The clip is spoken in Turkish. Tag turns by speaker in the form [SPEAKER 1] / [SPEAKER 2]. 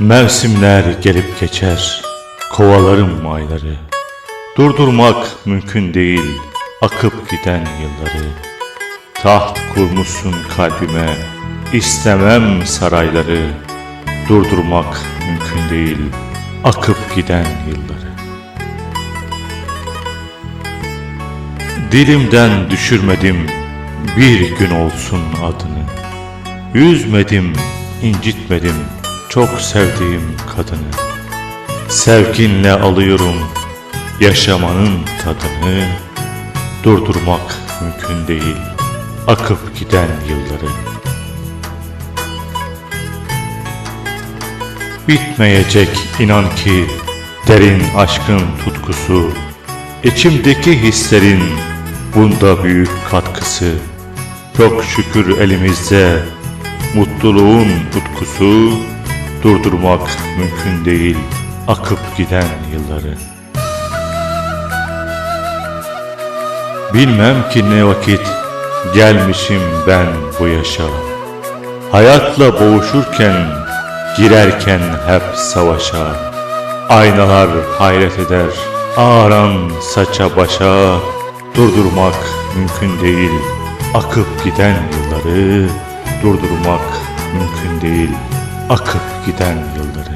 [SPEAKER 1] Mevsimler gelip geçer, kovalarım ayları. Durdurmak mümkün değil, akıp giden yılları. Taht kurmuşsun kalbime, istemem sarayları. Durdurmak mümkün değil, akıp giden yılları. Dilimden düşürmedim bir gün olsun adını. Üzmedim, incitmedim çok sevdiğim kadını. Sevginle alıyorum yaşamanın tadını. Durdurmak mümkün değil akıp giden yılları. Bitmeyecek inan ki derin aşkın tutkusu. İçimdeki hislerin bunda büyük katkısı. Çok şükür elimizde mutluluğun utkusu durdurmak mümkün değil akıp giden yılları. Bilmem ki ne vakit gelmişim ben bu yaşa. Hayatla boğuşurken girerken hep savaşa. Aynalar hayret eder ağaran saça başa. Durdurmak mümkün değil akıp giden yılları. Durdurmak mümkün değil akıp giden yılları.